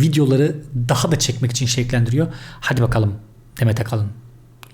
videoları daha da çekmek için şevklendiriyor. Hadi bakalım Demet Akalın.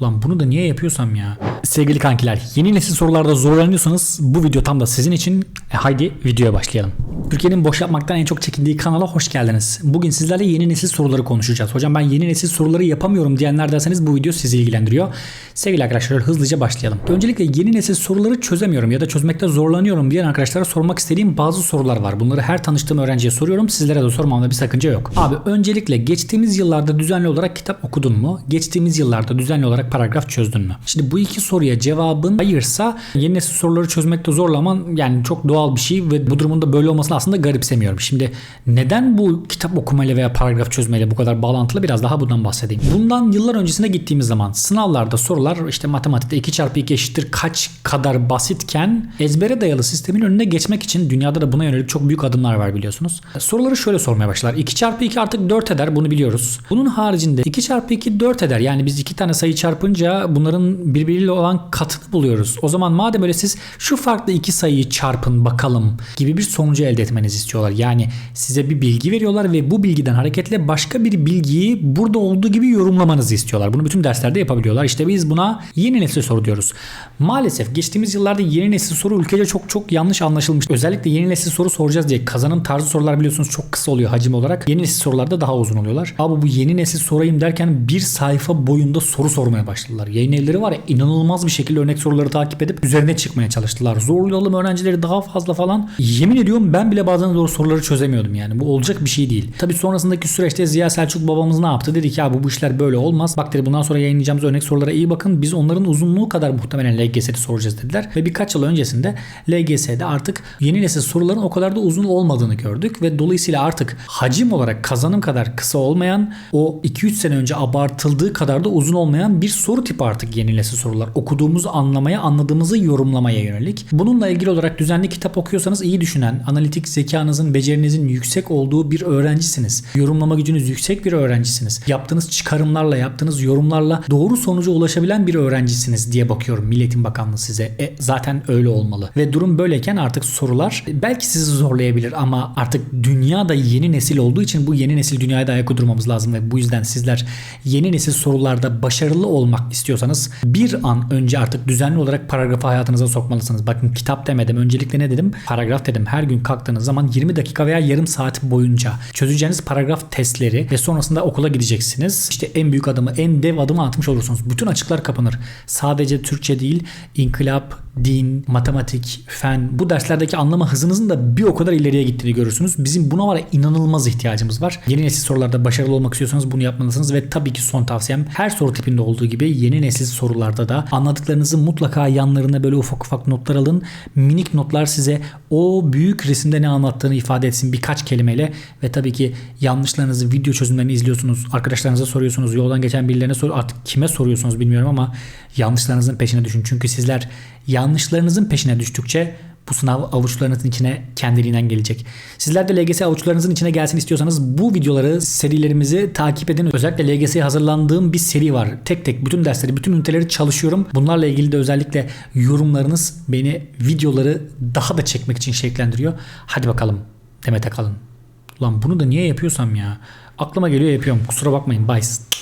Ulan bunu da niye yapıyorsam ya? Sevgili kankiler yeni nesil sorularda zorlanıyorsanız bu video tam da sizin için. E, haydi videoya başlayalım. Türkiye'nin boş yapmaktan en çok çekindiği kanala hoş geldiniz. Bugün sizlerle yeni nesil soruları konuşacağız. Hocam ben yeni nesil soruları yapamıyorum diyenler derseniz bu video sizi ilgilendiriyor. Sevgili arkadaşlar hızlıca başlayalım. Öncelikle yeni nesil soruları çözemiyorum ya da çözmekte zorlanıyorum diyen arkadaşlara sormak istediğim bazı sorular var. Bunları her tanıştığım öğrenciye soruyorum. Sizlere de sormamda bir sakınca yok. Abi öncelikle geçtiğimiz yıllarda düzenli olarak kitap okudun mu? Geçtiğimiz yıllarda düzenli olarak paragraf çözdün mü? Şimdi bu iki soruya cevabın hayırsa yeni nesil soruları çözmekte zorlaman yani çok doğal bir şey ve bu durumun da böyle olmasını aslında garipsemiyorum. Şimdi neden bu kitap okumayla veya paragraf çözmeyle bu kadar bağlantılı biraz daha bundan bahsedeyim. Bundan yıllar öncesine gittiğimiz zaman sınavlarda sorular işte matematikte 2 çarpı 2 eşittir kaç kadar basitken ezbere dayalı sistemin önüne geçmek için dünyada da buna yönelik çok büyük adımlar var biliyorsunuz. Soruları şöyle sormaya başlar. 2 çarpı 2 artık 4 eder bunu biliyoruz. Bunun haricinde 2 çarpı 2 4 eder. Yani biz iki tane sayı çarpınca bunların birbiriyle olan katını buluyoruz. O zaman madem öyle siz şu farklı iki sayıyı çarpın bakalım gibi bir sonucu elde etmenizi istiyorlar. Yani size bir bilgi veriyorlar ve bu bilgiden hareketle başka bir bilgiyi burada olduğu gibi yorumlamanızı istiyorlar. Bunu bütün derslerde yapabiliyorlar. İşte biz buna yeni nesil soru diyoruz. Maalesef geçtiğimiz yıllarda yeni nesil soru ülkece çok çok yanlış anlaşılmış. Özellikle yeni nesil soru soracağız diye kazanım tarzı sorular biliyorsunuz çok kısa oluyor hacim olarak. Yeni nesil sorularda daha uzun oluyorlar. Abi bu yeni nesil sorayım derken bir sayfa boyunda soru sormaya başladılar. Yayın evleri var ya inanılmaz bir şekilde örnek soruları takip edip üzerine çıkmaya çalıştılar. Zorlayalım öğrencileri daha fazla falan. Yemin ediyorum ben bile bazen doğru soruları çözemiyordum yani. Bu olacak bir şey değil. Tabii sonrasındaki süreçte Ziya Selçuk babamız ne yaptı? Dedi ki abi bu işler böyle olmaz. Bak dedi bundan sonra yayınlayacağımız örnek sorulara iyi bakın. Biz onların uzunluğu kadar muhtemelen LGS'de soracağız dediler. Ve birkaç yıl öncesinde LGS'de artık yeni nesil soruların o kadar da uzun olmadığını gördük. Ve dolayısıyla artık hacim olarak kazanım kadar kısa olmayan o 2-3 sene önce abartıldığı kadar da uzun olmayan bir soru tipi artık yeni nesil sorular. Okuduğumuzu anlamaya, anladığımızı yorumlamaya yönelik. Bununla ilgili olarak düzenli kitap okuyorsanız iyi düşünen, analitik zekanızın, becerinizin yüksek olduğu bir öğrencisiniz. Yorumlama gücünüz yüksek bir öğrencisiniz. Yaptığınız çıkarımlarla, yaptığınız yorumlarla doğru sonuca ulaşabilen bir öğrencisiniz diye bakıyorum Milletin Bakanlığı size. E, zaten öyle olmalı. Ve durum böyleyken artık sorular belki sizi zorlayabilir ama artık dünya da yeni nesil olduğu için bu yeni nesil dünyaya da ayak uydurmamız lazım ve bu yüzden sizler yeni nesil sorularda başarılı olmak istiyorsanız bir an önce artık düzenli olarak paragrafı hayatınıza sokmalısınız. Bakın kitap demedim. Öncelikle ne dedim? Paragraf dedim. Her gün kalktığınız zaman 20 dakika veya yarım saat boyunca çözeceğiniz paragraf testleri ve sonrasında okula gideceksiniz. İşte en büyük adımı, en dev adımı atmış olursunuz. Bütün açıklar kapanır. Sadece Türkçe değil, inkılap, din, matematik, fen bu derslerdeki anlama hızınızın da bir o kadar ileriye gittiğini görürsünüz. Bizim buna var ya inanılmaz ihtiyacımız var. Yeni nesil sorularda başarılı olmak istiyorsanız bunu yapmalısınız ve tabii ki son tavsiyem her soru tipinde olduğu gibi yeni nesil sorularda da anladıklarınızı mutlaka yanlarına böyle ufak ufak notlar alın. Minik notlar size o büyük resimde ne anlattığını ifade etsin birkaç kelimeyle ve tabii ki yanlışlarınızı video çözümlerini izliyorsunuz. Arkadaşlarınıza soruyorsunuz. Yoldan geçen birilerine sor artık kime soruyorsunuz bilmiyorum ama yanlışlarınızın peşine düşün. Çünkü sizler yanlışlarınızın peşine düştükçe bu sınav avuçlarınızın içine kendiliğinden gelecek. Sizler de LGS avuçlarınızın içine gelsin istiyorsanız bu videoları, serilerimizi takip edin. Özellikle LGS'ye hazırlandığım bir seri var. Tek tek bütün dersleri, bütün üniteleri çalışıyorum. Bunlarla ilgili de özellikle yorumlarınız beni videoları daha da çekmek için şevklendiriyor. Hadi bakalım Demet Akalın. Ulan bunu da niye yapıyorsam ya? Aklıma geliyor yapıyorum. Kusura bakmayın. Bye.